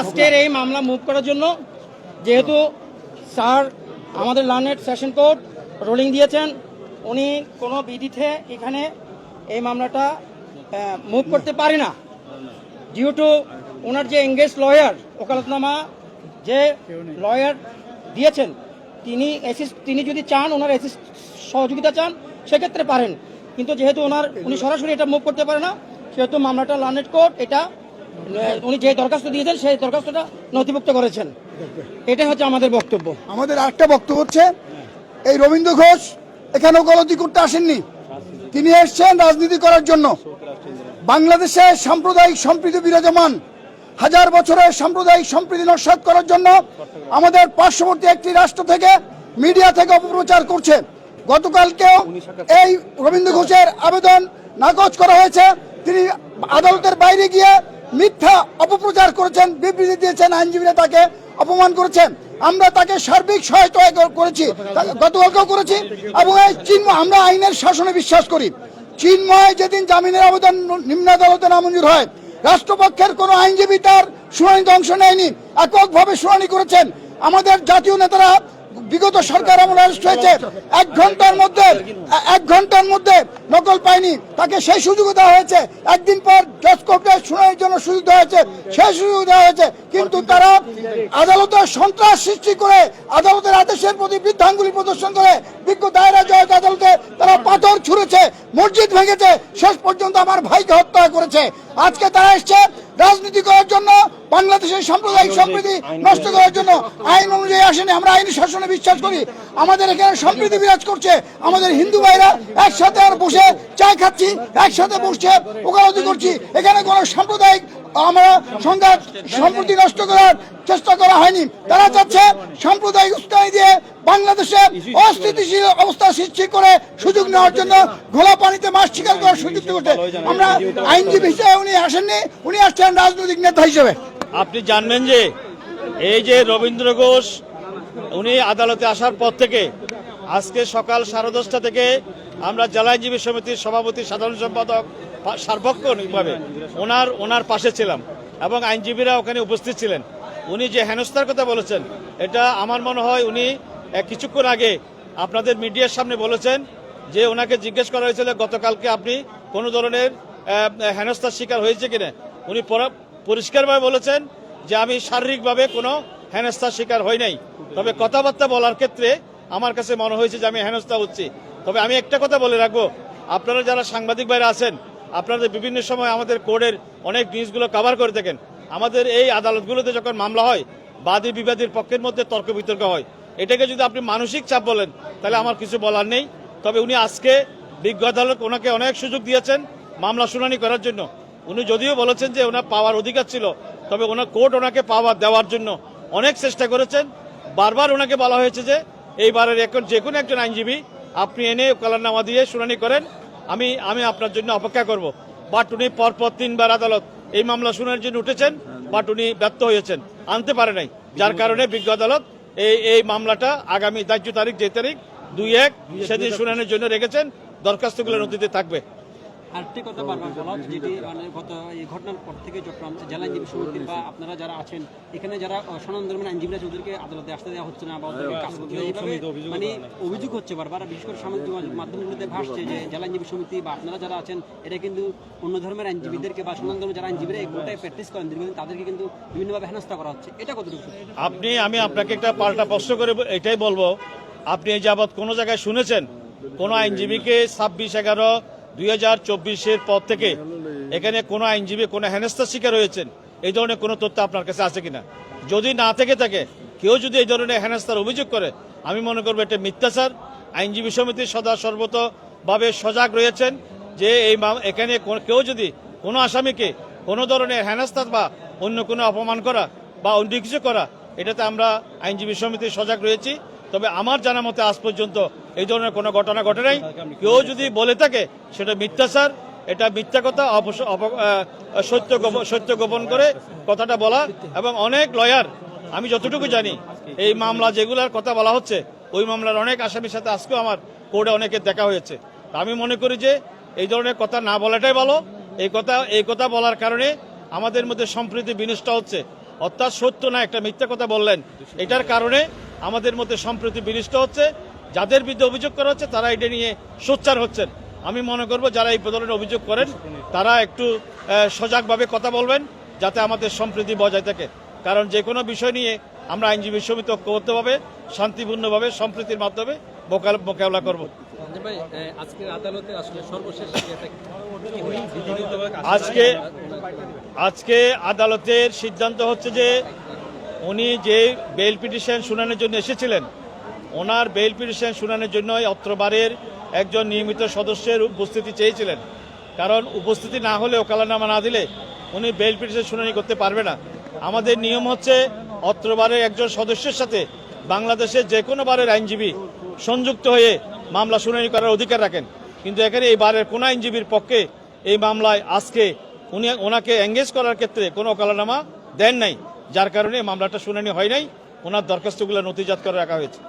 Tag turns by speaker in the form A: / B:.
A: আজকের এই মামলা মুভ করার জন্য যেহেতু স্যার আমাদের লার্নেট সেশন কোর্ট রোলিং দিয়েছেন, উনি কোনো বিধিতে এখানে এই মামলাটা মুভ করতে পারে না। ডিউ টু ওনার যে এঙ্গেজ লয়ার ওকালতনামা যে লয়ার দিয়েছেন, তিনি অ্যাসিস্ট তিনি যদি চান ওনার অ্যাসিস্ট সহযোগিতা চান, সেক্ষেত্রে পারেন। কিন্তু যেহেতু ওনার উনি সরাসরি এটা মুভ করতে পারে না, সেহেতু মামলাটা লার্নেট কোর্ট, এটা উনি যে দরখাস্ত দিয়েছেন, সেই দরখাস্তটা নথিভুক্ত করেছেন। এটাই হচ্ছে আমাদের বক্তব্য।
B: আমাদের আরেকটা বক্তব্য হচ্ছে, এই রবীন্দ্র ঘোষ এখানে ওকালতি করতে আসেননি। তিনি এসছেন রাজনীতি করার জন্য। বাংলাদেশে সাম্প্রদায়িক সম্প্রীতি বিরাজমান। হাজার বছরের সাম্প্রদায়িক সম্প্রীতি নস্বাত করার জন্য আমাদের পার্শ্ববর্তী একটি রাষ্ট্র থেকে মিডিয়া থেকে অপপ্রচার করছে। গতকালকেও এই রবীন্দ্র ঘোষের আবেদন নাকচ করা হয়েছে। তিনি আদালতের বাইরে গিয়ে মিথ্যা অপপ্রচার করেছেন, বিবৃতি দিয়েছেন আইনজীবীরা তাকে অপমান করেছেন। আমরা তাকে সার্বিক সহায়তা করেছি গতকালকেও করেছি, এবং এই চিন্ময়, আমরা আইনের শাসনে বিশ্বাস করি। চিন্ময় যেদিন জামিনের আবেদন নিম্ন আদালতে নামঞ্জুর হয়, রাষ্ট্রপক্ষের কোনো আইনজীবী তার শুনানিতে অংশ নেয়নি, এককভাবে শুনানি করেছেন। আমাদের জাতীয় নেতারা বিগত সরকার আমলে অ্যারেস্ট হয়েছে, এক ঘণ্টার মধ্যে, এক ঘণ্টার মধ্যে নকল পায়নি। তাকে সেই সুযোগ দেওয়া হয়েছে। একদিন পর জজ কোর্টে শুনানির জন্য সুযোগ দেওয়া হয়েছে, সেই সুযোগ দেওয়া হয়েছে। কিন্তু তারা আদালতে সন্ত্রাস সৃষ্টি করে, আদালতের আদেশের প্রতি বৃদ্ধাঙ্গুলি প্রদর্শন করে, বিজ্ঞ দায়রা জজ আদালতে তারা পাথর ছুঁড়েছে। মসজিদ ভেঙেছে শেষ পর্যন্ত আমার ভাইকে হত্যা করেছে। আজকে তারা এসছে রাজনীতি করার জন্য বাংলাদেশের সাম্প্রদায়িক সম্প্রীতি নষ্ট করার জন্য আইন অনুযায়ী আসেনি। আমরা আইন শাসনে বিশ্বাস করি। আমাদের এখানে সম্প্রীতি বিরাজ করছে। আমাদের হিন্দু ভাইরা একসাথে আর বসে চা খাচ্ছি একসাথে বসছে ওকালতি করছি। এখানে কোনো সাম্প্রদায়িক আমরা সংঘাত সম্প্রীতি নষ্ট করার চেষ্টা করা হয়নি। তারা চাচ্ছে সাম্প্রদায়িক উস্কানি দিয়ে বাংলাদেশে অস্থিতিশীল অবস্থা সৃষ্টি করে সুযোগ নেওয়ার জন্য ঘোলা পানিতে মাছ শিকার করার সুযোগ করতে আমরা আইনজীবী হিসেবে উনি আসেননি, উনি আসছেন রাজনৈতিক নেতা হিসেবে।
C: আপনি জানবেন যে এই যে রবীন্দ্র ঘোষ, উনি আদালতে আসার পর থেকে আজকে সকাল সাড়ে দশটা থেকে আমরা জেলা আইনজীবী সমিতির সভাপতি, সাধারণ সম্পাদক সার্বক্ষণিকভাবে ওনার ওনার পাশে ছিলাম এবং আইনজীবীরা ওখানে উপস্থিত ছিলেন। উনি যে হেনস্থার কথা বলেছেন, এটা আমার মনে হয় উনি কিছুক্ষণ আগে আপনাদের মিডিয়ার সামনে বলেছেন যে ওনাকে জিজ্ঞেস করা হয়েছিল, গতকালকে আপনি কোনো ধরনের হেনস্থার শিকার হয়েছে কিনা? উনি পরিষ্কারভাবে বলেছেন যে আমি শারীরিকভাবে কোনো হেনস্থার শিকার হই নাই। তবে কথাবার্তা বলার ক্ষেত্রে আমার কাছে মনে হয়েছে যে আমি হেনস্থা হচ্ছি। তবে আমি একটা কথা বলে রাখব। আপনারা যারা সাংবাদিক বাইরে আছেন আপনাদের বিভিন্ন সময় আমাদের কোর্টের অনেক নিউজগুলো কভার করে থাকেন। আমাদের এই আদালতগুলোতে যখন মামলা হয়, বাদী বিবাদীর পক্ষের মধ্যে তর্ক বিতর্ক হয়। এটাকে যদি আপনি মানসিক চাপ বলেন, তাহলে আমার কিছু বলার নেই। তবে উনি আজকে বিজ্ঞ আদালত ওনাকে অনেক সুযোগ দিয়েছেন মামলা শুনানি করার জন্য। উনি যদিও বলেছেন যে ওনার পাওয়ার অধিকার ছিল, তবে ওনার কোর্ট ওনাকে পাওয়ার দেওয়ার জন্য অনেক চেষ্টা করেছেন। বারবার ওনাকে বলা হয়েছে যে, এইবারের এখন যে কোনো একজন আইনজীবী আপনি এনে কালারনামা দিয়ে শুনানি করেন। আমি আমি আপনার জন্য অপেক্ষা করব। বাট উনি পরপর তিনবার আদালত এই মামলা শুনানির জন্য উঠেছেন। বাট উনি ব্যর্থ হয়েছেন। আনতে পারে নাই। যার কারণে বিজ্ঞ আদালত এই এই মামলাটা আগামী ধার্য তারিখ যে তারিখ, দুই এক, সেদিন শুনানির জন্য রেখেছেন। দরখাস্তগুলো নথিতে থাকবে।
D: আরেকটি কথা বারবার বলা হচ্ছে যেটি মানে গত এই ঘটনার পর থেকে চট্টগ্রাম জেলা আইনজীবী সমিতির বা আপনারা যারা আছেন এখানে যারা আহ, সনাতন ধর্মের আইনজীবীরা আছে ওদেরকে আদালতে আসতে দেওয়া হচ্ছে না বা ওদেরকে কাজ করতে এইভাবে মানে অভিযোগ হচ্ছে বারবার বিশেষ করে সামাজিক যোগাযোগ মাধ্যমগুলোতে ভাসছে যে জেলা আইনজীবী সমিতি বা আপনারা যারা আছেন এটা কিন্তু অন্য ধর্মের আইনজীবীদেরকে বা সনাতন ধর্মের যারা আইনজীবীরা এই কোর্টে প্র্যাকটিস করেন দীর্ঘদিন তাদেরকে কিন্তু বিভিন্নভাবে হেনস্থা করা হচ্ছে। এটা কতটুকু?
C: আপনি আমি আপনাকে একটা পাল্টা প্রশ্ন করে এটাই বলব। আপনি এই যাবৎ কোনো জায়গায় শুনেছেন? কোনো আইনজীবীকে ছাব্বিশ এগারো দুই হাজার চব্বিশের পর থেকে এখানে কোনো আইনজীবী, কোনো হেনস্থার শিকার হয়েছেন এই ধরনের কোনো তথ্য আপনার কাছে আছে কিনা? যদি না থেকে থাকে, কেউ যদি এই ধরনের হেনস্থার অভিযোগ করে, আমি মনে করব এটা মিথ্যাচার। আইনজীবী সমিতি সদা সর্বতভাবে সজাগ রয়েছেন যে এই এখানে কেউ যদি কোনো আসামিকে কোনো ধরনের হেনস্থা বা অন্য কোনো অপমান করা বা অন্য কিছু করা এটাতে আমরা আইনজীবী সমিতি সজাগ রয়েছি। তবে আমার জানা মতে আজ পর্যন্ত এই ধরনের কোনো ঘটনা ঘটে নাই। কেউ যদি বলে থাকে, সেটা মিথ্যাচার, এটা মিথ্যা কথা সত্য সত্য গোপন করে কথাটা বলা এবং অনেক লয়ার, আমি যতটুকু জানি, এই মামলা যেগুলোর কথা বলা হচ্ছে, ওই মামলার অনেক আসামির সাথে আজকেও আমার কোর্টে অনেকের দেখা হয়েছে। আমি মনে করি যে এই ধরনের কথা না বলাটাই ভালো। এই কথা এই কথা বলার কারণে আমাদের মধ্যে সম্প্রীতি বিনষ্ট হচ্ছে। অর্থাৎ সত্য না, একটা মিথ্যা কথা বললেন। এটার কারণে আমাদের মধ্যে সম্প্রতি বিনিষ্ট হচ্ছে। যাদের বিরুদ্ধে অভিযোগ করা হচ্ছে, তারা এটা নিয়ে সোচ্চার হচ্ছেন। আমি মনে করব, যারা এই ধরনের অভিযোগ করেন, তারা একটু সজাগভাবে কথা বলবেন, যাতে আমাদের সম্প্রীতি বজায় থাকে। কারণ যে কোনো বিষয় নিয়ে আমরা আইনজীবী সমিতি ঐক্যবদ্ধভাবে, শান্তিপূর্ণভাবে, সম্প্রীতির মাধ্যমে মোকাবেলা করব।
E: ভাই আজকের আদালতে আসলে সর্বশেষ
C: আজকে আজকে আদালতের সিদ্ধান্ত হচ্ছে যে উনি যে বেল পিটিশন শুনানির জন্য এসেছিলেন, ওনার বেল পিটিশন শুনানির জন্য অত্রবারের একজন নিয়মিত সদস্যের উপস্থিতি চেয়েছিলেন। কারণ উপস্থিতি না হলে ওকালানামা না দিলে উনি বেল পিটিশন শুনানি করতে পারবে না। আমাদের নিয়ম হচ্ছে অত্রবারের একজন সদস্যের সাথে বাংলাদেশের যে কোনো বারের আইনজীবী সংযুক্ত হয়ে মামলা শুনানি করার অধিকার রাখেন। কিন্তু এখানে এই বারের কোন আইনজীবীর পক্ষে এই মামলায় আজকে উনি ওনাকে এঙ্গেজ করার ক্ষেত্রে কোনো অকালনামা দেন নাই, যার কারণে মামলাটা শুনানি হয় নাই। ওনার দরখাস্তগুলো নথিজাত করে রাখা হয়েছে।